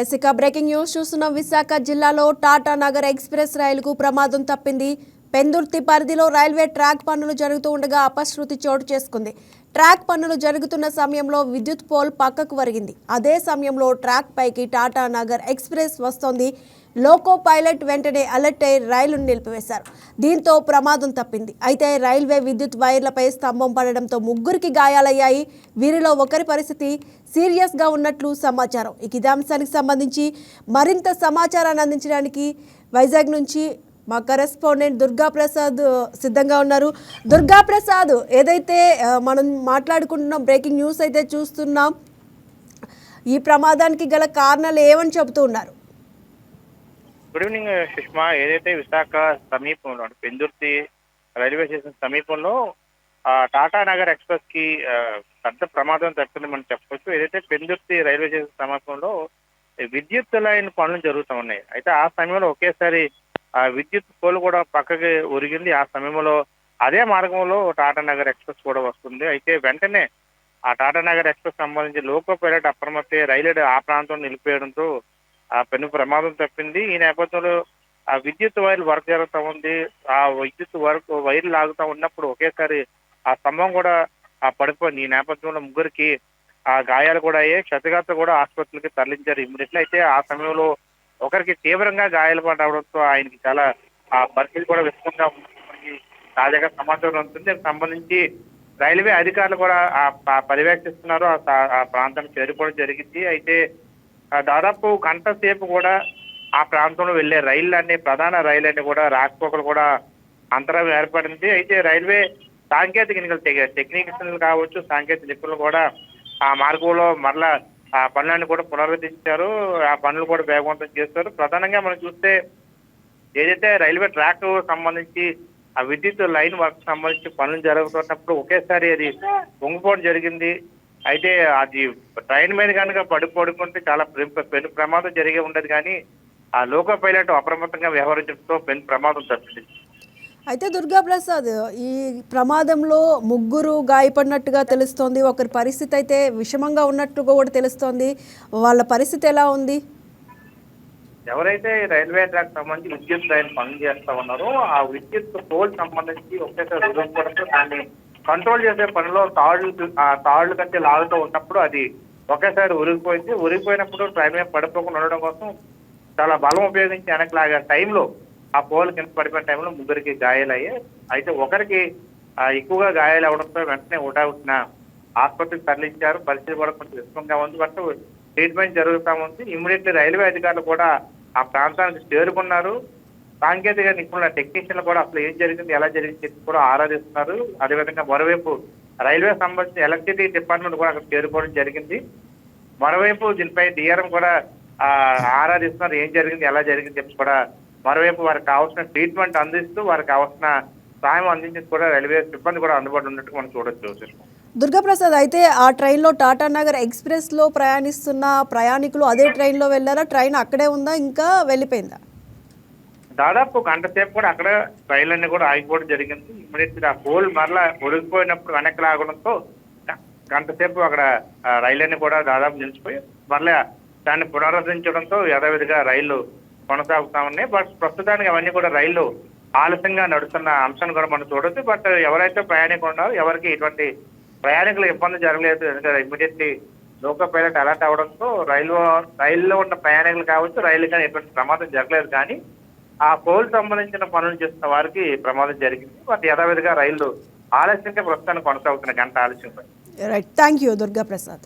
ఎసిక breaking news చూస్తున్నాం. విశాఖ జిల్లాలో Tata Nagar express రైలుకు ప్రమాదం తప్పింది. పెందుర్తి పరిధిలో రైల్వే ట్రాక్ పనులు జరుగుతూ ఉండగా అపశృతి చోటు చేసుకుంది. ట్రాక్ పనులు జరుగుతున్న సమయంలో విద్యుత్ పోల్ పక్కకు వరిగింది. అదే సమయంలో ట్రాక్ పైకి టాటా నగర్ ఎక్స్ప్రెస్ వస్తోంది. లోకో పైలట్ వెంటనే అలర్ట్ అయి రైలును నిలిపివేశారు. దీంతో ప్రమాదం తప్పింది. అయితే రైల్వే విద్యుత్ వైర్లపై స్తంభం పడడంతో ముగ్గురికి గాయాలయ్యాయి. వీరిలో ఒకరి పరిస్థితి సీరియస్గా ఉన్నట్లు సమాచారం. ఇక ఇదే అంశానికి సంబంధించి మరింత సమాచారాన్ని అందించడానికి వైజాగ్ నుంచి మా కరెస్పాండెంట్ దుర్గా ప్రసాద్ సిద్ధంగా ఉన్నారు. దుర్గా ప్రసాద్ ఏదైతే మనం మాట్లాడుకుంటున్నాం బ్రేకింగ్ న్యూస్ అయితే చూస్తున్నాం ఈ ప్రమాదానికి గల కారణాలు ఏమని చెబుతూ ఉన్నారు? Good evening Sushma. ఏదైతే విశాఖ సమీపంలో అంటే పెందుర్తి రైల్వే స్టేషన్ సమీపంలో టాటా నగర్ ఎక్స్ప్రెస్కి పెద్ద ప్రమాదం తప్పింది మనం చెప్పవచ్చు ఏదైతే పెందుర్తి రైల్వే స్టేషన్ సమీపంలో విద్యుత్ లైన్ పనులు జరుగుతూ ఉన్నాయి అయితే ఆ సమయంలో ఒకేసారి ఆ విద్యుత్ పోల్ కూడా పక్కకి ఒరిగింది. ఆ సమయంలో అదే మార్గంలో టాటా నగర్ ఎక్స్ప్రెస్ కూడా వస్తుంది. అయితే వెంటనే ఆ టాటా నగర్ ఎక్స్ప్రెస్ సంబంధించి లోకో పైలట్ అప్రమత్తే రైలు ఆ ప్రాంతం నిలిపేయడంతో ఆ పెను ప్రమాదం తప్పింది. ఈ నేపథ్యంలో ఆ విద్యుత్ వైర్లు వర్క్ జరుగుతూ ఉంది. ఆ విద్యుత్ వర్క్ వైర్లు లాగుతూ ఉన్నప్పుడు ఒకేసారి ఆ స్తంభం కూడా ఆ పడిపోయింది. ఈ నేపథ్యంలో ముగ్గురికి ఆ గాయాలు కూడా అయ్యాయి. క్షతగాత్ర కూడా ఆసుపత్రికి తరలించారు. ఇమ్మీడియట్లీ అయితే ఆ సమయంలో ఒకరికి తీవ్రంగా గాయాలు ఆయనకి చాలా ఆ పరిస్థితి కూడా విషమంగా ఉంది మనకి తాజాగా సమాచారం ఉంటుంది దీనికి సంబంధించి రైల్వే అధికారులు కూడా ఆ పర్యవేక్షిస్తున్నారు. ఆ ప్రాంతం ఆ ప్రాంతానికి చేరుకోవడం జరిగింది. అయితే దాదాపు గంట సేపు కూడా ఆ ప్రాంతంలో వెళ్ళే రైళ్ళన్నీ ప్రధాన రైళ్ళన్నీ కూడా రాకపోకలు కూడా అంతరం ఏర్పడింది. అయితే రైల్వే సాంకేతిక టెక్నీషియన్లు కావచ్చు సాంకేతిక నిపుణులు కూడా ఆ మార్గంలో మరలా ఆ పనులన్నీ కూడా పునరుద్ధరించారు ఆ పనులు కూడా వేగవంతం చేస్తారు. ప్రధానంగా మనం చూస్తే ఏదైతే రైల్వే ట్రాక్ సంబంధించి ఆ విద్యుత్ లైన్ వర్క్ సంబంధించి పనులు జరుగుతున్నప్పుడు ఒకేసారి అది పొంగిపోవడం జరిగింది. అయితే అది ట్రైన్ మీద కనుక పడి పడుకుంటే చాలా పెను ప్రమాదం జరిగే ఉండదు కానీ ఆ లోకో పైలట్ అప్రమత్తంగా వ్యవహరించడంతో పెను ప్రమాదం తప్పింది. అయితే దుర్గాప్రసాద్ ఈ ప్రమాదంలో ముగ్గురు గాయపడినట్టుగా తెలుస్తోంది. ఒకరి పరిస్థితి అయితే విషమంగా ఉన్నట్టుగా కూడా తెలుస్తోంది. వాళ్ళ పరిస్థితి ఎలా ఉంది? ఎవరైతే రైల్వే ట్రాక్ సంబంధించి విద్యుత్ లైన్ పనులు చేస్తా ఉన్నారో ఆ విద్యుత్ పోల్ సంబంధించి ఒకేసారి దాన్ని కంట్రోల్ చేసే పనిలో తాళ్ళు ఆ తాళ్ళు కంటే లాగుతూ ఉన్నప్పుడు అది ఒకేసారి ఉరిగిపోయింది. ఉరిగిపోయినప్పుడు ట్రైన్ మీద పడిపోకుండా ఉండడం కోసం చాలా బలం ఉపయోగించి వెనక్కి లాగా టైంలో ఆ పోల్ కింద పడిపోయిన టైంలో ముగ్గురికి గాయాలయ్యాయి అయితే ఒకరికి ఎక్కువగా గాయాలు అవడంతో వెంటనే ఉటావుట్టిన ఆసుపత్రికి తరలించారు. పరిస్థితి కూడా కొంచెం విషమంగా ఉంది. బట్ ట్రీట్మెంట్ జరుగుతూ ఉంది. ఇమ్మీడియట్లీ రైల్వే అధికారులు కూడా ఆ ప్రాంతానికి చేరుకున్నారు. సాంకేతిక నిపుణుల టెక్నీషియన్లు కూడా అసలు ఏం జరిగింది ఎలా జరిగింది చెప్పి కూడా ఆరాధిస్తున్నారు. అదేవిధంగా మరోవైపు రైల్వే సంబంధించిన ఎలక్ట్రిసిటీ డిపార్ట్మెంట్ కూడా అక్కడ చేరుకోవడం జరిగింది. మరోవైపు దీనిపై డిఆర్ఎం కూడా ఆరాధిస్తున్నారు. ఏం జరిగింది ఎలా జరిగింది చెప్పి కూడా మరోవైపు వారికి కావాల్సిన ట్రీట్మెంట్ అందిస్తూ వారికి కావాల్సిన సాయం అందించేది కూడా రైల్వే సిబ్బంది కూడా అందుబాటులో ఉన్నట్టు మనం చూడొచ్చు సుష్మా. దుర్గా ప్రసాద్ అయితే ఆ ట్రైన్లో టాటా నగర్ ఎక్స్ప్రెస్లో ప్రయాణిస్తున్న ప్రయాణికులు అదే ట్రైన్లో వెళ్ళారా? ట్రైన్ అక్కడే ఉందా? ఇంకా వెళ్ళిపోయిందా? దాదాపు గంట సేపు కూడా అక్కడ రైలు అన్ని కూడా ఆగిపోవడం జరిగింది. ఇమ్మీడియట్ ఆ పోల్ మరలా ఒరిగిపోయినప్పుడు వెనక్కి లాగడంతో గంట సేపు అక్కడ అన్ని కూడా దాదాపు నిలిచిపోయి మరలా దాన్ని పునరుద్ధరించడంతో యథావిధిగా రైళ్ళు కొనసాగుతా ఉన్నాయి బట్ ప్రస్తుతానికి అవన్నీ కూడా రైళ్ళు ఆలస్యంగా నడుస్తున్న అంశాన్ని కూడా మనం చూడొచ్చు. బట్ ఎవరైతే ప్రయాణికులు ఉన్నారో ఎవరికి ఎటువంటి ప్రయాణికులు ఇబ్బంది జరగలేదు ఎందుకంటే ఇమీడియట్లీ లోకల్ పైలట్ అలర్ట్ అవడంతో రైలు రైల్లో ఉన్న ప్రయాణికులు కావచ్చు రైలు కానీ ఎటువంటి ప్రమాదం జరగలేదు. కానీ ఆ పోల్ సంబంధించిన పనులు చేస్తున్న వారికి ప్రమాదం జరిగింది. బట్ యథావిధిగా రైళ్ళు ఆలస్యంగా ప్రస్తుతానికి కొనసాగుతున్న గంట ఆలస్యం. Right thank you Durga Prasad